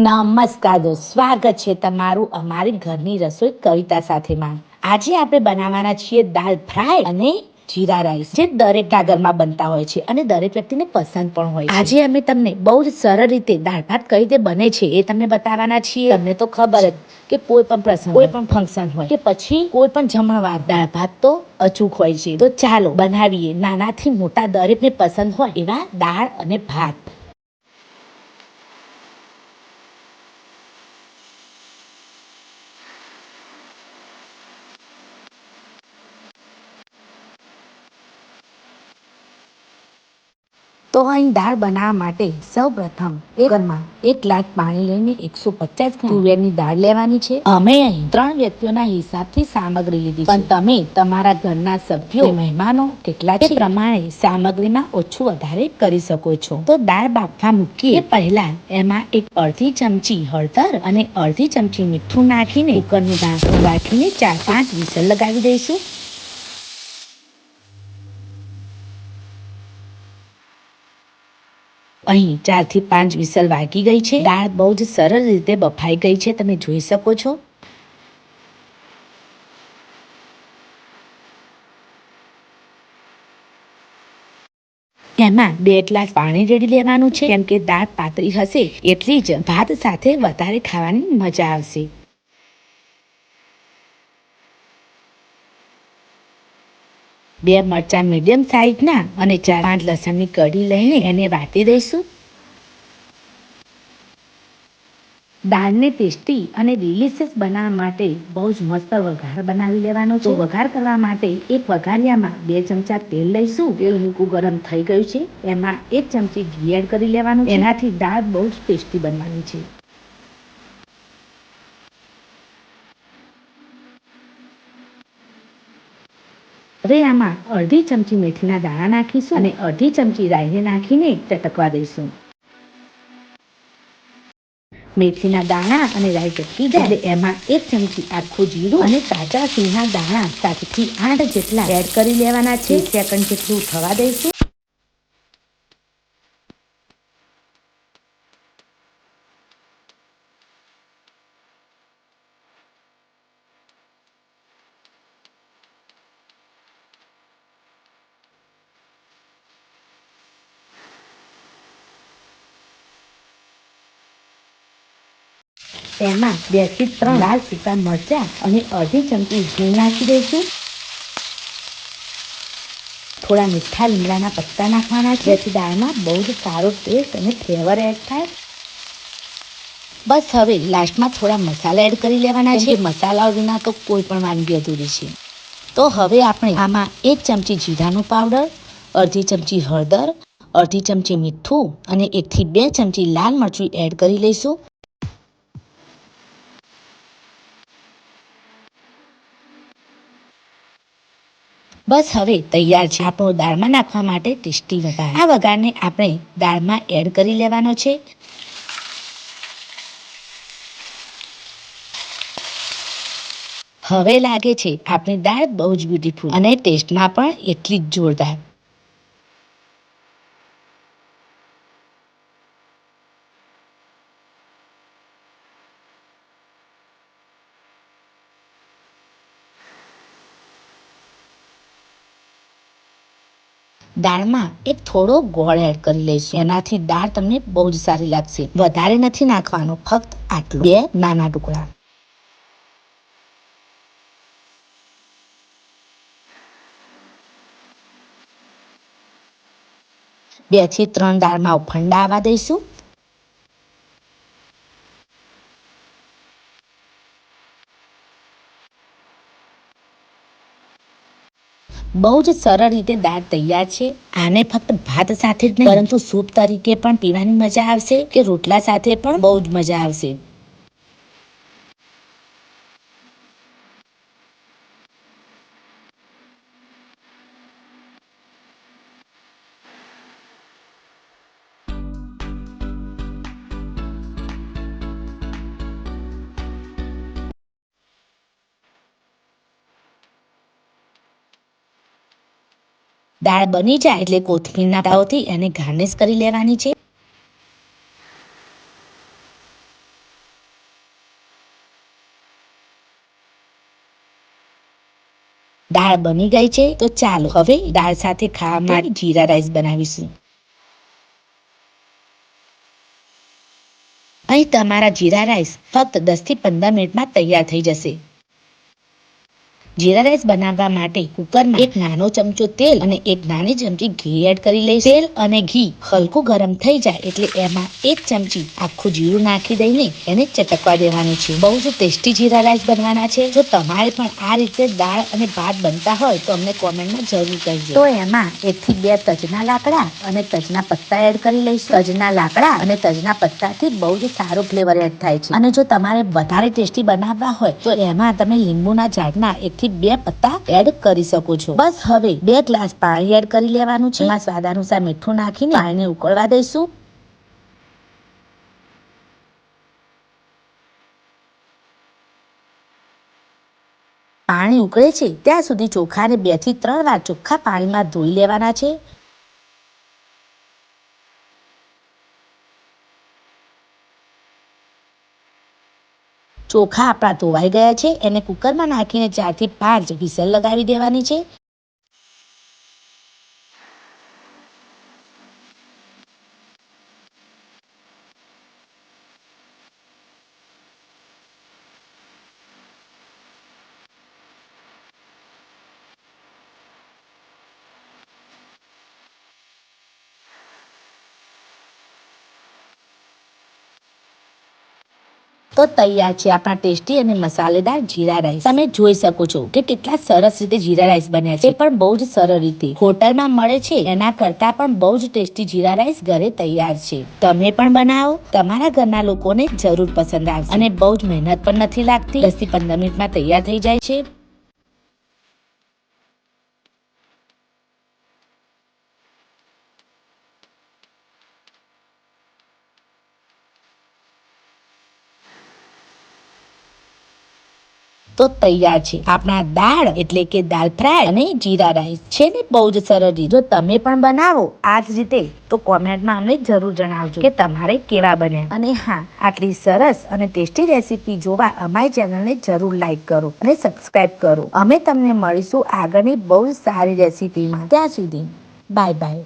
નમસ્કાર. દોસ્ત સ્વાગત છે તમારું અમારી ઘરની રસોઈ કવિતા સાથેમાં. આજે આપણે બનાવવાના છીએ દાળ ફ્રાય અને જીરા રાઈસ જે દરેકના ઘરમાં બનતા હોય છે અને દરેક વ્યક્તિને પસંદ પણ હોય આજે અમે તમને બહુ જ સરળ રીતે દાળ ભાત કઈ રીતે બને છે એ તમને બતાવવાના છીએ. તમને તો ખબર જ કે કોઈ પણ પ્રસંગ કોઈ પણ ફંક્શન હોય. કે પછી કોઈ પણ જમણવાર દાળ ભાત તો અચૂક હોય છે. તો ચાલો બનાવીએ. નાનાથી મોટા દરેકને પસંદ હોય એવા દાળ અને ભાત. તો અહીં દાળ બનાવવા માટે સૌપ્રથમ એકરમાં એક ગ્લાસ પાણી લઈને એકસો પચાસ તુવેરની દાળ લેવાની છે. અમે અહીં ત્રણ વ્યક્તિઓના હિસાબથી સામગ્રી લીધી પણ તમે તમારા ઘરના સભ્યો મહેમાનો કેટલા છે પ્રમાણે સામગ્રીમાં ઓછું વધારે કરી શકો છો. તો દાળ બાફવા મૂકીએ. પહેલા એમાં એક અડધી ચમચી હળદર અને અડધી ચમચી મીઠું નાખીને કુકરનું ઢાંકણું રાખીને ચાર પાંચ વિસલ લગાવી દઈશું. અહીં ચારથી પાંચ વિસલ વાગી ગઈ છે. દાળ બહુ જ સરળ રીતે બફાઈ ગઈ છે. તમે જોઈ શકો છો. એમાં બે ગ્લાસ પાણી રેડી લેવાનું છે. કેમ કે દાળ પાતળી હશે, એટલી જ ભાત સાથે વધારે ખાવાની મજા આવશે. બે મરચાં મીડિયમ સાઇઝના અને ચાર પાંચ લસણની કઢી લઈને એને વાટી દઈશું. દાળને ટેસ્ટી અને ડિલિશિયસ બનાવવા માટે બહુ જ મસ્ત વઘાર બનાવી લેવાનો છે. વઘાર કરવા માટે એક વઘારિયામાં બે ચમચા તેલ લઈશું. તેલ હલકું ગરમ થઈ ગયું છે. એમાં એક ચમચી ઘી એડ કરી લેવાનું એનાથી દાળ બહુ જ ટેસ્ટી બનવાની છે. હવે આમાં અડધી ચમચી મેથીના દાણા નાખીશું અને અડધી ચમચી રાઈને નાખીને ચટકવા દઈશું. મેથીના દાણા અને રાઈ ચટકી જાય એમાં એક ચમચી આખું જીરું અને કાચા સિંહના દાણા સાતથી આઠ જેટલા એડ કરી લેવાના છે. સેકન્ડ જેટલું થવા દઈશું. તેમાં બેથી ત્રણ લાલ સૂકા મરચા અને અડધી ચમચી ઘી નાખી દઈશું. થોડા મીઠા લીમડાના પત્તા નાખવાના છે. જેથી દાળમાં બહુ જ સારો ટેસ્ટ અને ફ્લેવર એડ થાય. બસ હવે લાસ્ટમાં થોડા મસાલા એડ કરી લેવાના છે. મસાલા વિના તો કોઈ પણ વાનગી અધૂરી છે. તો હવે આપણે આમાં એક ચમચી જીરાનું પાવડર અડધી ચમચી હળદર અડધી ચમચી મીઠું અને એકથી બે ચમચી લાલ મરચું એડ કરી લઈશું. બસ હવે તૈયાર છે આપણો દાળમાં નાખવા માટે ટેસ્ટી વઘાર. આ વઘારને આપણે દાળમાં એડ કરી લેવાનો છે. હવે લાગે છે આપણી દાળ બહુ જ બ્યુટીફુલ અને ટેસ્ટમાં પણ એટલી જ જોરદાર. દાળમાં એક થોડો ગોળ એડ કરી લઈશું એનાથી દાળ તમને બહુ જ સારી લાગશે. વધારે નથી નાખવાનું, ફક્ત આટલું. બે નાના ટુકડા. બેથી ત્રણ દાળમાં ઉફંડા આવવા દઈશું. બહુ જ સરળ રીતે દાળ તૈયાર છે. આને ફક્ત ભાત સાથે જ નહીં, પરંતુ સૂપ તરીકે પણ પીવાની મજા આવશે કે રોટલા સાથે પણ બહુ જ મજા આવશે. દાળ બની જાય એટલે કોથમીરના તાવથી એને ગાર્નિશ કરી લેવાની છે. દાળ બની ગઈ છે, તો ચાલો હવે દાળ સાથે ખાવા માટે જીરા રાઈસ બનાવીશું. અહીં તમારા જીરા રાઈસ ફક્ત દસથી પંદર મિનિટમાં તૈયાર થઈ જશે. જીરા રાઈસ બનાવવા માટે કુકરમાં એક નાનો ચમચો તેલ અને એક નાની ચમચી ઘી એડ કરી લઈશ. તેલ અને ઘી હલકું ગરમ થઈ જાય એટલે એમાં એક ચમચી આખું જીરું નાખી દઈને એને ચટકવા દેવાનું છે. બહુ જ ટેસ્ટી જીરા રાઈસ બનવાના છે. જો તમારે પણ આ રીતે દાળ અને ભાત બનતા હોય તો અમને કોમેન્ટમાં જરૂર કહેજો. તો એમાં એકથી બે તજના લાકડા અને તજના પત્તા એડ કરી લઈશું. તજના લાકડા અને તજના પત્તાથી બહુ જ સારો ફ્લેવર એડ થાય છે. અને જો તમારે વધારે ટેસ્ટી બનાવવા હોય તો એમાં તમે લીંબુના ઝાડના એકથી બે પત્તા એડ કરી શકો છો. બસ હવે બે ગ્લાસ પાણી એડ કરી લેવાનું છે. એમાં સ્વાદ અનુસાર મીઠું નાખીને પાણીને ઉકળવા દઈશું. પાણી ઉકળે છે. ત્યાં સુધી ચોખાને બેથી ત્રણ વાર ચોખ્ખા પાણીમાં ધોઈ લેવાના છે. ચોખા આપણા ધોવાઈ ગયા છે. એને કુકરમાં નાખીને ચારથી પાંચ વિસલ લગાવી દેવાની છે. તો તૈયાર છે. આપણા ટેસ્ટી અને મસાલેદાર જીરા રાઈસ. તમે જોઈ શકો છો કે કેટલા સરસ રીતે જીરા રાઈસ બન્યા છે. પણ બહુ જ સરળ રીતે. હોટલમાં મળે છે. એના કરતા પણ બહુ જ ટેસ્ટી જીરા રાઈસ ઘરે તૈયાર છે. તમે પણ બનાવો. તમારા ઘરના લોકોને જરૂર પસંદ આવશે. અને બહુ જ મહેનત પણ નથી લાગતી. દસથી પંદર મિનિટમાં તૈયાર થઈ જાય છે. તો તૈયાર છે. આપણા દાળ એટલે કે દાળ ફ્રાય અને જીરા રાઈસ છે ને બહુ જ સરળ રીત. જો તમે પણ બનાવો આ જ રીતે, તો કોમેન્ટમાં અમને જરૂર જણાવજો કે તમારે કેવા બન્યા. અને હા, આટલી સરસ અને ટેસ્ટી રેસીપી જોવા અમારી ચેનલને જરૂર લાઈક કરો અને સબસ્ક્રાઈબ કરો. અમે તમને મળીશું આગળની બહુ સારી રેસીપીમાં. ત્યાં સુધી, બાય બાય.